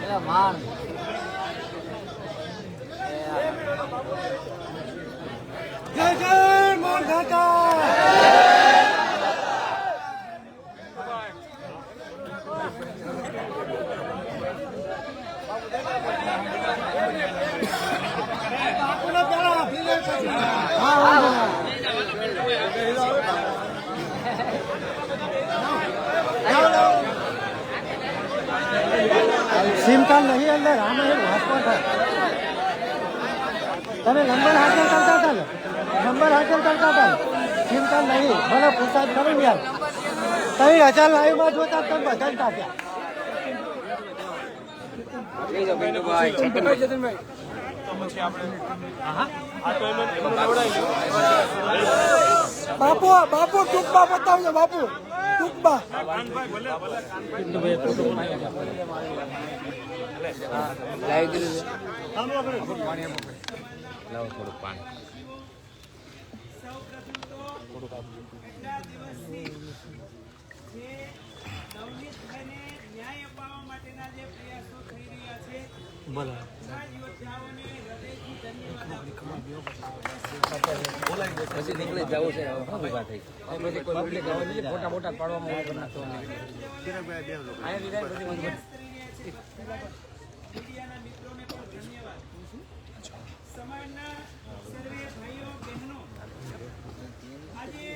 જય સિમ નહીં અંદર આમાં એક થાય. તમે નંબર હાજર કરતા હતા ને? નંબર હાજર કરતા હતા ચિંતા નહીં. ભલે કરો ને યાર ત્રણ હજાર લાઈવમાં જોતા તમે બદલતા ત્યાં બાપુ બાપુ, ટૂંકમાં બતાવજો, બાપુ. ટૂંકમાં કેટલા દિવસથી જે નવનીતભાઈને ન્યાય અપાવવા માટેના જે પ્રયાસો થઈ રહ્યા છે મિત્રોને પણ ધન્યવાદ સમાજના સર્વે ભાઈઓ બહેનો આજે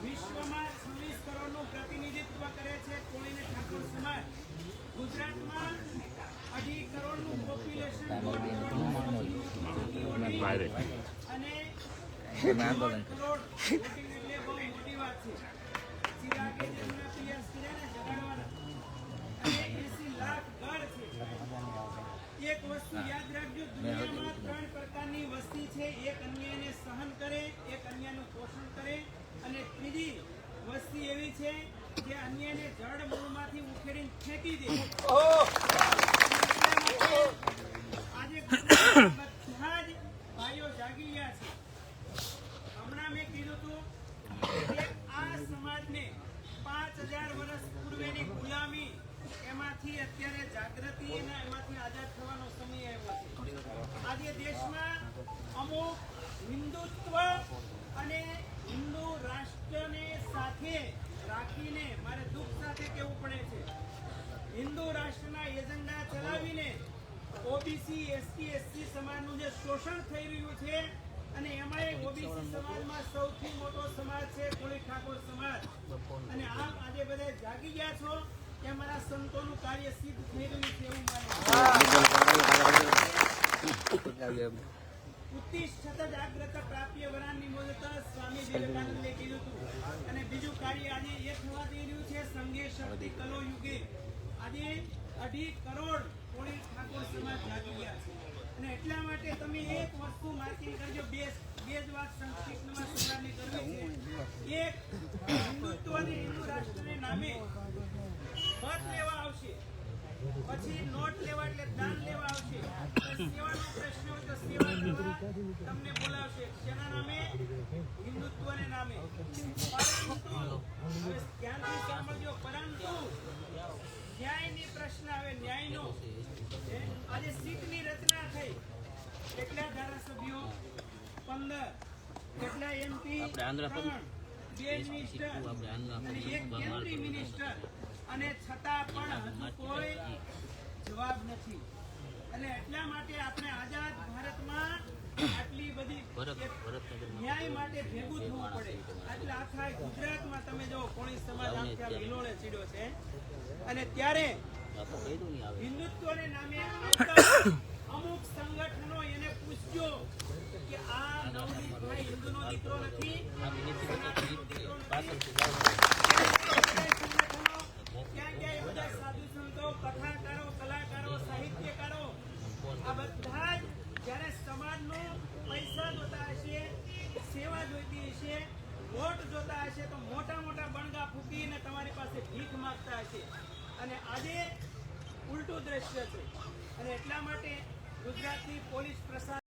વિશ્વમાં છવ્વીસ કરોડનું પ્રતિનિધિત્વ કરે છે કોળીને ઠાકોર સમાજ ગુજરાતમાં અઢી કરોડનું પોપ્યુલેશન અને બાવન કરોડ voting એટલે બહુ મોટી વાત છે ચિરાગે તેમના પ્રયાસ કર્યા ને જગાડવાના અને 80 લાખ ઘર છે એક વસ્તુ યાદ રાખજો દુનિયામાં ત્રણ પ્રકારની વસ્તી છે. એક અન્યને સહન કરે એક અન્યનું પોષણ કરે અને ત્રીજી વસ્તી એવી છે જે અન્યને જડ મૂળમાંથી ઉખેડીને ફેંકી દે આજે બધા જ ભાઈઓ જાગી ગયા છે હમણાં મેં કીધું હતું કે આ સમાજને પાંચ હજાર વર્ષ પૂર્વેની ગુલામી એમાંથી અત્યારે જાગૃતિ અને એમાંથી આઝાદ થવાનો સમય આવ્યો છે. આજે દેશમાં અમુક હિન્દુત્વ અને હિન્દુ રાષ્ટ્રને સાથે રાખીને મારે દુઃખ સાથે કહેવું પડે છે? હિન્દુ રાષ્ટ્રના એજન્ડા ચલાવીને ઓબીસી એસટી એસસી સમાજનું જે શોષણ થઈ રહ્યું છે અને એમાંય ઓબીસી સમાજમાં સૌથી મોટો સમાજ છે કોળી ઠાકોર સમાજ. અને આમ આજે બધા જાગી ગયા છો. કે અમારા સંતોનું કાર્ય સિદ્ધ રહ્યું છે પ્રાપ્ય વરાણની મોદતા સ્વામી કીધું હતું. અને બીજું કાર્ય આજે એ થવા છે સંઘે શક્તિ કલો યુગે. આજે અઢી કરોડ કોળી ઠાકોર સમાજ જાગી ગયા છે. અને એટલા માટે તમે એક વસ્તુ માર્કિંગ કરજો બે બે સંક્ષિપ્તમાં સંગ્રામની કરવી એક હિન્દુત્વ અને હિન્દુ રાષ્ટ્રને નામે મત લેવા આવશે પછી નોટ લેવા એટલે દાન લેવા આવશે પછી સેવાનો પ્રશ્ન હોય તો સેવા કરવા તમને બોલાવશે શેના નામે હિન્દુત્વને નામે પરંતુ હવે સાંભળજો પરંતુ ન્યાયની પ્રશ્ન આવે ન્યાયનો. આજે સીટની રચના થઈ. કેટલા ધારાસભ્યો? પંદર. કેટલા એમપી બે મિનિસ્ટર અને એક કેન્દ્રીય મિનિસ્ટર. અને છતાં પણ હજુ કોઈ જવાબ નથી. અને એટલા માટે આપણે આઝાદ ન્યાય માટે ભેગું થવું પડે. એટલે આખા ગુજરાતમાં તમે જો કોળી સમાજ આમથી આમ ચીડ્યો છે. અને ત્યારે હિન્દુત્વને નામે અમુક સંગઠનો એને પૂછ્યો કે આ નવનીતભાઈ હિન્દુનો દીકરો નથી સનાતનનો દીકરો નથી. સંગઠનો ક્યાં ક્યાં એ બધા સાધુ સંતો કથાકારો કલાકારો સાહિત્યકારો આ બધા જ જ્યારે સમાજનો પૈસા જોતા હશે સેવા જોઈતી હશે વોટ જોતા તો મોટા મોટા બણગા ફૂકીને તમારી પાસે ભીખ માગતા હશે. અને આજે ઉલટું દ્રશ્ય છે. અને એટલા માટે ગુજરાતની પોલીસ પ્રશાસન